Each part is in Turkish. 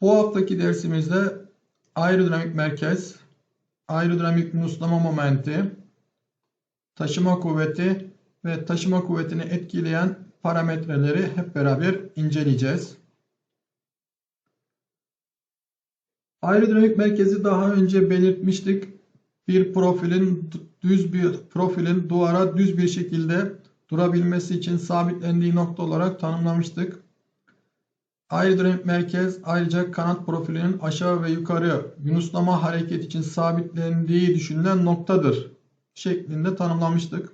Bu haftaki dersimizde aerodinamik merkez, aerodinamik yunuslama momenti, taşıma kuvveti ve taşıma kuvvetini etkileyen parametreleri hep beraber inceleyeceğiz. Aerodinamik merkezi daha önce belirtmiştik. Bir profilin düz bir profilin duvara düz bir şekilde durabilmesi için sabitlendiği nokta olarak tanımlamıştık. Aerodinamik merkez ayrıca kanat profilinin aşağı ve yukarı yunuslama hareket için sabitlendiği düşünülen noktadır şeklinde tanımlamıştık.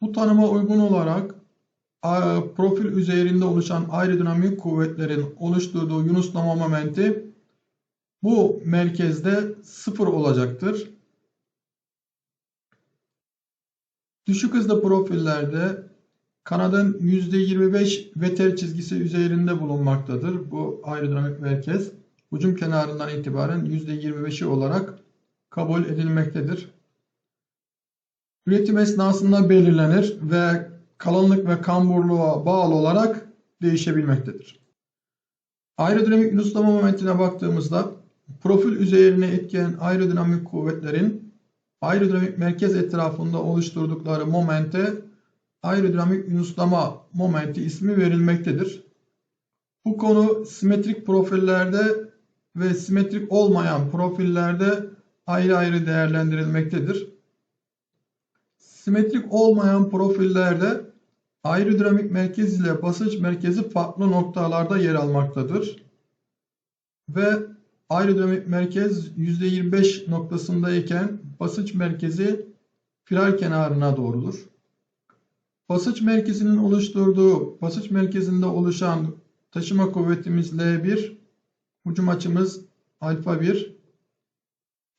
Bu tanıma uygun olarak profil üzerinde oluşan aerodinamik kuvvetlerin oluşturduğu yunuslama momenti bu merkezde sıfır olacaktır. Düşük hızlı profillerde kanadın %25 veter çizgisi üzerinde bulunmaktadır. Bu aerodinamik merkez ucum kenarından itibaren %25'i olarak kabul edilmektedir. Üretim esnasında belirlenir ve kalınlık ve kamburluğa bağlı olarak değişebilmektedir. Aerodinamik yunuslama momentine baktığımızda profil üzerine etkileyen aerodinamik kuvvetlerin aerodinamik merkez etrafında oluşturdukları momente aerodinamik yunuslama momenti ismi verilmektedir. Bu konu simetrik profillerde ve simetrik olmayan profillerde ayrı ayrı değerlendirilmektedir. Simetrik olmayan profillerde aerodinamik merkez ile basınç merkezi farklı noktalarda yer almaktadır. Ve aerodinamik merkez %25 noktasındayken basınç merkezi firar kenarına doğrudur. Basınç merkezinin oluşturduğu, basınç merkezinde oluşan taşıma kuvvetimiz L1, hücum açımız alfa 1.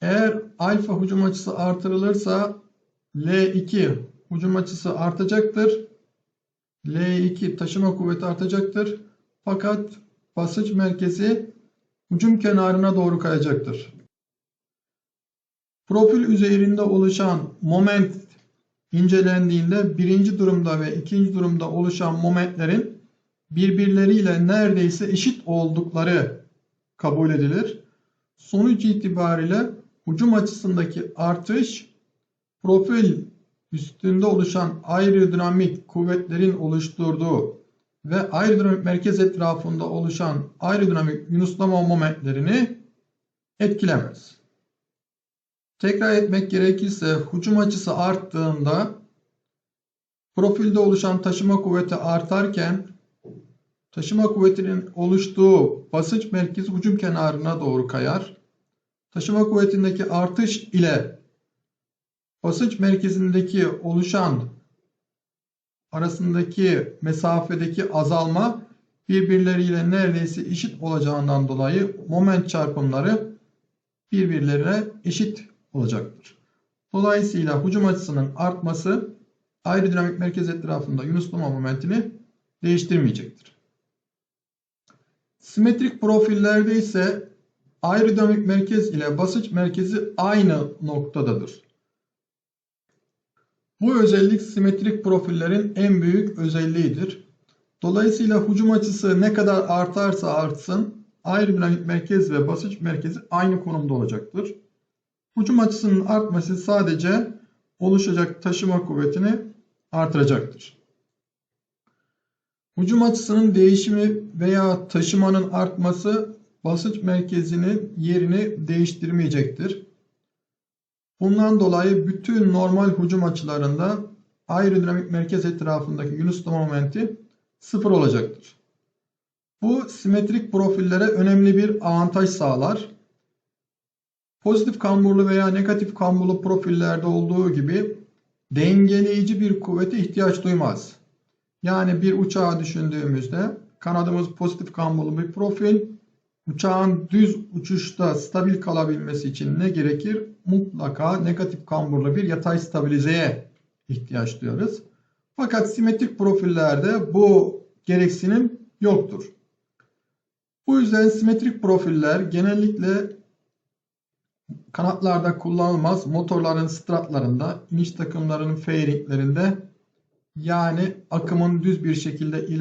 Eğer alfa hücum açısı artırılırsa L2 hücum açısı artacaktır. L2 taşıma kuvveti artacaktır. Fakat basınç merkezi hücum kenarına doğru kayacaktır. Profil üzerinde oluşan moment incelendiğinde birinci durumda ve ikinci durumda oluşan momentlerin birbirleriyle neredeyse eşit oldukları kabul edilir. Sonuç itibariyle hücum açısındaki artış profil üstünde oluşan aerodinamik kuvvetlerin oluşturduğu ve aerodinamik merkez etrafında oluşan aerodinamik yunuslama momentlerini etkilemez. Tekrar etmek gerekirse hücum açısı arttığında profilde oluşan taşıma kuvveti artarken taşıma kuvvetinin oluştuğu basınç merkezi hücum kenarına doğru kayar. Taşıma kuvvetindeki artış ile basınç merkezindeki oluşan arasındaki mesafedeki azalma birbirleriyle neredeyse eşit olacağından dolayı moment çarpımları birbirlerine eşit olacaktır. Dolayısıyla hücum açısının artması aerodinamik merkez etrafında yunuslama momentini değiştirmeyecektir. Simetrik profillerde ise aerodinamik merkez ile basınç merkezi aynı noktadadır. Bu özellik simetrik profillerin en büyük özelliğidir. Dolayısıyla hücum açısı ne kadar artarsa artsın aerodinamik merkez ve basınç merkezi aynı konumda olacaktır. Hücum açısının artması sadece oluşacak taşıma kuvvetini artıracaktır. Hücum açısının değişimi veya taşımanın artması basınç merkezinin yerini değiştirmeyecektir. Bundan dolayı bütün normal hücum açılarında aerodinamik merkez etrafındaki yunuslama momenti sıfır olacaktır. Bu simetrik profillere önemli bir avantaj sağlar. Pozitif kamburlu veya negatif kamburlu profillerde olduğu gibi dengeleyici bir kuvvete ihtiyaç duymaz. Yani bir uçağı düşündüğümüzde kanadımız pozitif kamburlu bir profil, uçağın düz uçuşta stabil kalabilmesi için ne gerekir? Mutlaka negatif kamburlu bir yatay stabilizeye ihtiyaç duyarız. Fakat simetrik profillerde bu gereksinim yoktur. Bu yüzden simetrik profiller genellikle kanatlarda kullanılmaz. Motorların stratlarında, iniş takımlarının fairinglerinde yani akımın düz bir şekilde ilerlemesi